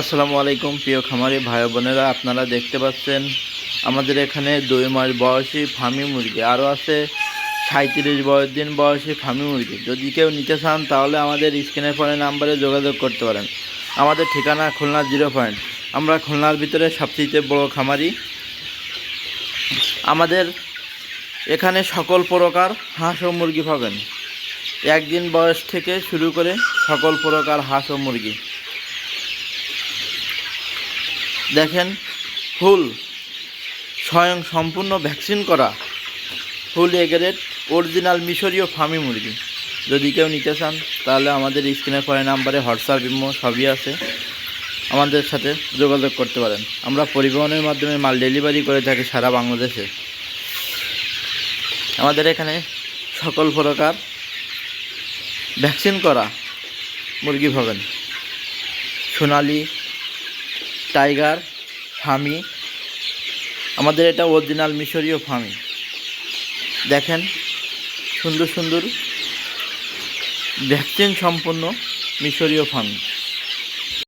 আসসালামু আলাইকুম, প্রিয় খামারি ভাই বোনেরা, আপনারা দেখতে পাচ্ছেন আমাদের এখানে দুই মাস বয়সী ফার্মি মুরগি। আরও আছে সাঁত্রিশ বয়স দিন বয়সী ফার্মি মুরগি। যদি কেউ নিতে চান, তাহলে আমাদের স্ক্রিনের ফোনে নাম্বারে যোগাযোগ করতে পারেন। আমাদের ঠিকানা খুলনা জিরো পয়েন্ট। আমরা খুলনার ভিতরে সবচেয়ে বড় খামারি। আমাদের এখানে সকল প্রকার হাঁস ও মুরগি পাবেন। একদিন বয়স থেকে শুরু করে সকল প্রকার হাঁস ও মুরগি। দেখেন, ফুল স্বয়ং সম্পূর্ণ ভ্যাকসিন করা। ফুল এগ্রেড অরিজিনাল মিশরীয় ফার্মি মুরগি। যদি কেউ নিতে চান, তাহলে আমাদের স্ক্রিনে পরে নাম্বারে হোয়াটসঅ্যাপ, ইমো সবই আছে। আমাদের সাথে যোগাযোগ করতে পারেন। আমরা পরিবহনের মাধ্যমে মাল ডেলিভারি করে থাকি সারা বাংলাদেশে। আমাদের এখানে সকল প্রকার ভ্যাকসিন করা মুরগি পাবেন। সোনালি টাইগার ফামি। আমাদের এটা অরিজিনাল মিশরীয় ফামি। দেখেন সুন্দর সুন্দর ভ্যাকসিন সম্পন্ন মিশরীয় ফার্মি